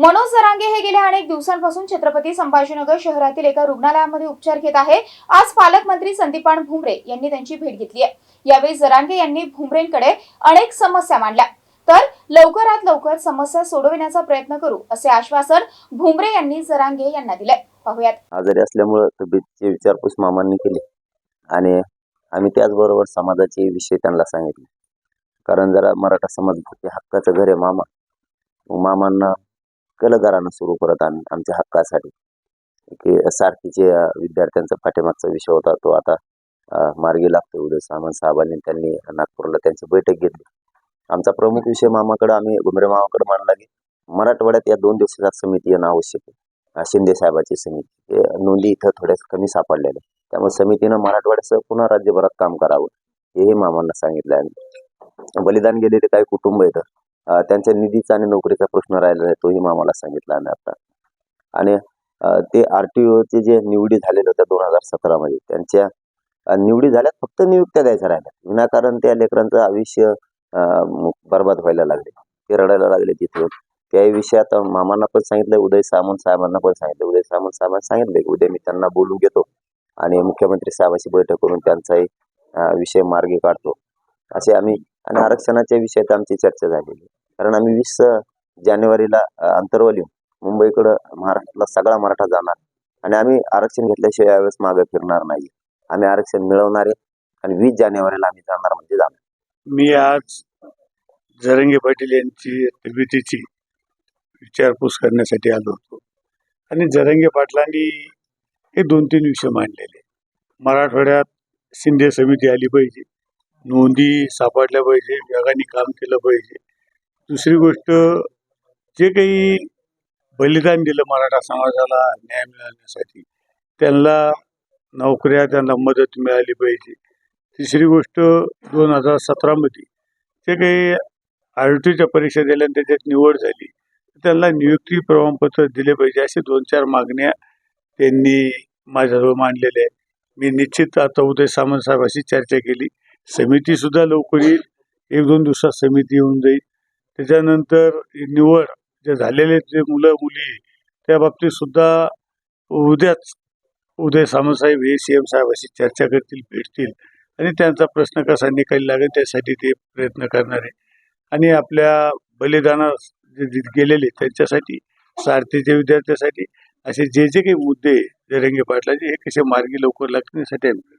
मनोज जरांगे हे गेल्या अनेक दिवसांपासून छत्रपती संभाजीनगर शहरातील एका रुग्णालयामध्ये उपचार घेत आहे. आज पालकमंत्री संदीपान भुमरे यांनी त्यांची भेट घेतली आहे. यावेळी जरांगे यांनी भुमरेंकडे अनेक समस्या मांडल्या. तर लवकरात लवकर समस्या सोडविण्याचा प्रयत्न करू असे आश्वासन भुमरे यांनी जरांगे यांना दिले पाहूयात. आजारी असल्यामुळे तब्येतीची विचारपूस मामांनी केली. आणि आम्ही त्याचबरोबर समाजाचे विषय त्यांना सांगितले. कारण जरा मराठा समाज हक्काचं घर आहे मामा. मामांना कलगारानं सुरू करत आम्ही आमच्या हक्कासाठी. की सारखीचे विद्यार्थ्यांचा पाठीमागचा विषय होता तो आता मार्गी लागतो उदय सामंत साहेबांनी त्यांनी नागपूरला त्यांची बैठक घेतली. आमचा प्रमुख विषय मामाकडे आम्ही घुमरे मामाकडे मांडला की मराठवाड्यात या दोन दिवसाच्या समिती येणं आवश्यक आहे. शिंदे साहेबाची समिती. नोंदी इथं थोड्याच कमी सापडलेल्या त्यामुळे समितीनं मराठवाड्यासह पुन्हा राज्यभरात काम करावं हेही मामांना सांगितलं आहे बलिदान गेलेले काही कुटुंब येतं त्यांच्या निधीचा आणि नोकरीचा प्रश्न राहिला आहे तोही मामाला सांगितला आम्ही आता. आणि ते आर टी ओचे जे निवडी झालेले होत्या दोन हजार सतरामध्ये त्यांच्या निवडी झाल्यात फक्त नियुक्त्या द्यायच्या राहिल्या विनाकारण त्या लेकरांचं आयुष्य बर्बाद बरबाद व्हायला लागले ते रडायला लागले तिथून. त्याही विषयात मामांना पण सांगितलं उदय सामंत साहेबांना पण सांगितलं उदय सामंत साहेबांना सांगितलं की उद्या मी त्यांना बोलून घेतो आणि मुख्यमंत्री साहेबांची बैठक करून त्यांचाही विषय मार्गी काढतो. असे आम्ही आणि आरक्षणाच्या विषयात आमची चर्चा झालेली कारण आम्ही वीस जानेवारीला अंतरवली मुंबईकडं महाराष्ट्रातला सगळा मराठा जाणार आणि आम्ही आरक्षण घेतल्याशिवाय यावेळेस मागे फिरणार नाही. आम्ही आरक्षण मिळवणारे आणि वीस जानेवारीला आम्ही जाणार म्हणजे जाणार. मी आज जरंगे पाटील यांची तब्येतीची विचारपूस करण्यासाठी आलो होतो. आणि जरंगे पाटलांनी हे दोन तीन विषय मांडलेले. मराठवाड्यात शिंदे समिती आली पाहिजे. नोंदी सापडल्या पाहिजे वेगाने काम केलं पाहिजे. दुसरी गोष्ट जे काही बलिदान दिलं मराठा समाजाला न्याय मिळवण्यासाठी त्यांना नोकऱ्या त्यांना मदत मिळाली पाहिजे. तिसरी गोष्ट दोन हजार सतरामध्ये जे काही आर टीच्या परीक्षा दिल्या आणि त्याच्यात निवड झाली त्यांना नियुक्ती प्रमाणपत्र दिले पाहिजे असे दोन चार मागण्या त्यांनी माझ्याजवळ मांडलेल्या आहेत. मी निश्चित आता उदय सामंत साहेबाशी चर्चा केली. समितीसुद्धा लवकर येईल. एक दोन दिवसात समिती येऊन जाईल. त्याच्यानंतर निवड जे झालेले जे मुलं मुली त्या बाबतीत सुद्धा उद्याच उदय सामंतसाहेब हे सी एम साहेबाशी चर्चा करतील भेटतील. आणि त्यांचा प्रश्न कसा निकाली लागेल त्यासाठी ते प्रयत्न करणार आहे आणि आपल्या बलिदानास जे जे गेलेले त्यांच्यासाठी सारथीच्या विद्यार्थ्यासाठी असे जे जे काही मुद्दे जरंगे पाटलाचे हे कसे मार्गी लवकर लागण्यासाठी आम्ही